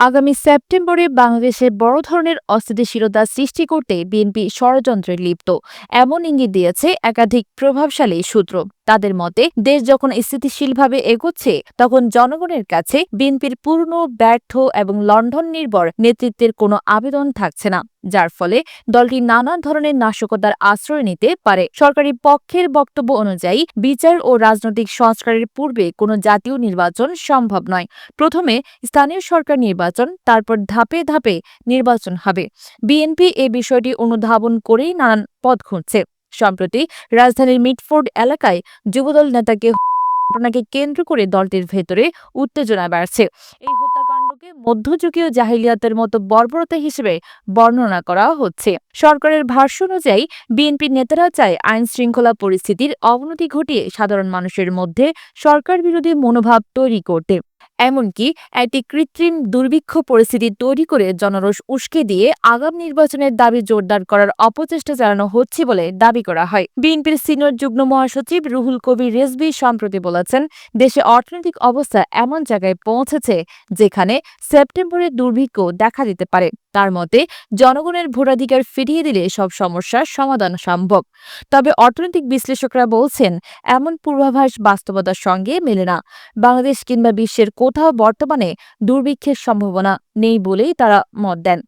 আগামী সেপ্টেম্বরে বাংলাদেশে বড় ধরনের অস্থিতিশীলতা সৃষ্টি করতে বিএনপি ষড়যন্ত্রে লিপ্ত। এমন ইঙ্গিত দিয়েছে একাধিক প্রভাবশালী সূত্র। তাদের মতে, দেশ যখন স্থিতিশীলভাবে এগোচ্ছে, তখন জনগণের কাছে বিএনপির পূর্ণ ব্যর্থ এবং লন্ডন নির্ভর নেতৃত্বের কোনো আবেদন থাকছে না, যার ফলে দলটি নানা ধরনের নাশকতার আশ্রয় নিতে পারে। সরকারি পক্ষের বক্তব্য অনুযায়ী, বিচার ও রাজনৈতিক সংস্কারের পূর্বে কোনো জাতীয় নির্বাচন সম্ভব নয়। প্রথমে স্থানীয় সরকার নির্বাচন, তারপর ধাপে ধাপে নির্বাচন হবে। বিএনপি এ বিষয়টি অনুধাবন করেই নানান পথ খুঁজছে। সম্প্রতি রাজধানীর মিটফোর্ড এলাকায় যুবদল নেতাকে ঘটনাকে কেন্দ্র করে দলটির ভেতরে উত্তেজনা বাড়ছে। এই হত্যাকাণ্ডকে মধ্যযুগীয় জাহিলিয়াতের মতো বর্বরতা হিসেবে বর্ণনা করা হচ্ছে। সরকারের ভাষ্য অনুযায়ী, বিএনপি নেতারা চায় আইন শৃঙ্খলা পরিস্থিতির অবনতি ঘটিয়ে সাধারণ মানুষের মধ্যে সরকার বিরোধী মনোভাব তৈরি করতে। এমনকি একটি কৃত্রিম দুর্ভিক্ষ পরিস্থিতি তৈরি করে জনরোষ উস্কে দিয়ে আগাম নির্বাচনের দাবি জোরদার করার অপচেষ্টা চালানো হচ্ছে বলে দাবি করা হয়। বিএনপির সিনিয়র যুগ্ম মহাসচিব রুহুল কবির রেজবি সম্প্রতি বলেছেন, দেশে অর্থনৈতিক অবস্থা এমন জায়গায় পৌঁছেছে যেখানে সেপ্টেম্বরের দুর্ভিক্ষ দেখা দিতে পারে। তার মতে, জনগণের ভোটাধিকার ফিরিয়ে দিলে সব সমস্যার সমাধান সম্ভব। তবে অর্থনৈতিক বিশ্লেষকরা বলছেন, এমন পূর্বাভাস বাস্তবতার সঙ্গে মেলে না। বাংলাদেশ কিংবা বিশ্বের কোথাও বর্তমানে দুর্ভিক্ষের সম্ভাবনা নেই বলেই তারা মত দেন।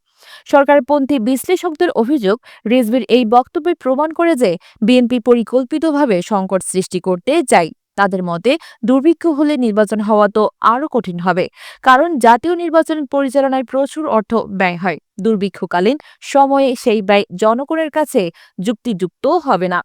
সরকারপন্থী বিশ্লেষকদের অভিযোগ, রিজভির এই বক্তব্যে প্রমাণ করে যে বিএনপি পরিকল্পিতভাবে সংকট সৃষ্টি করতে চায়। তাদের মতে দুর্ভিক্ষ হলে নির্বাচন হওয়া তো আরও কঠিন হবে, কারণ জাতীয় নির্বাচন পরিচালনায় প্রচুর অর্থ ব্যয় হয়। দুর্ভিক্ষকালীন সময়ে সেই ব্যয় জনগণের কাছে যুক্তিযুক্ত হবে না।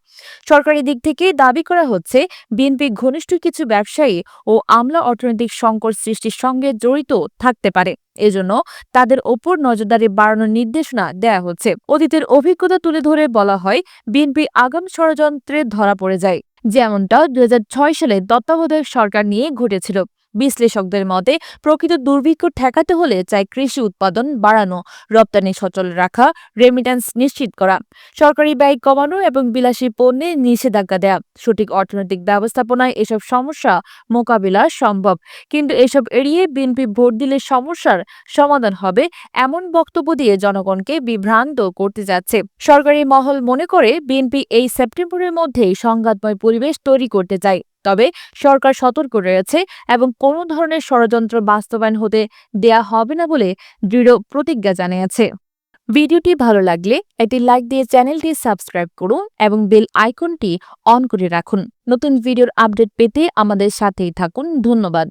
সরকারি দিক থেকে দাবি করা হচ্ছে, বিএনপি ঘনিষ্ঠ কিছু ব্যবসায়ী ও আমলা অর্থনৈতিক সংকট সৃষ্টির সঙ্গে জড়িত থাকতে পারে। এজন্য তাদের ওপর নজরদারি বাড়ানোর নির্দেশনা দেয়া হচ্ছে। অতীতের অভিজ্ঞতা তুলে ধরে বলা হয়, বিএনপি আগাম ষড়যন্ত্রে ধরা পড়ে যায়। যেমনটা দুই হাজার ছয় সালে তত্ত্বাবধায়ক সরকার নিয়ে ঘটেছিল। বিশ্লেষকদের মতে, প্রকৃত দুর্ভিক্ষ ঠেকাতে হলে চাই কৃষি উৎপাদন বাড়ানো, রপ্তানি সচল রাখা রেমিট্যান্স নিশ্চিত করা, সরকারি ব্যয় কমানো এবং বিলাসী পণ্যে নিষেধাজ্ঞা দেয়া। সঠিক অর্থনৈতিক ব্যবস্থাপনায় এসব সমস্যা মোকাবিলা সম্ভব, কিন্তু এসব এড়িয়ে বিএনপি ভোট দিলে সমস্যার সমাধান হবে এমন বক্তব্য দিয়ে জনগণকে বিভ্রান্ত করতে যাচ্ছে। সরকারি মহল মনে করে, বিএনপি এই সেপ্টেম্বরের মধ্যেই সংঘাতময় পরিবেশ তৈরি করতে চায়। তবে সরকার সতর্ক রয়েছে এবং কোনো ধরনের ষড়যন্ত্র বাস্তবায়ন হতে দেয়া হবে না বলে দৃঢ় প্রতিজ্ঞা জানিয়েছে। ভিডিওটি ভালো লাগলে একটি লাইক দিয়ে চ্যানেলটি সাবস্ক্রাইব করুন এবং বেল আইকনটি অন করে রাখুন। নতুন ভিডিওর আপডেট পেতে আমাদের সাথেই থাকুন। ধন্যবাদ।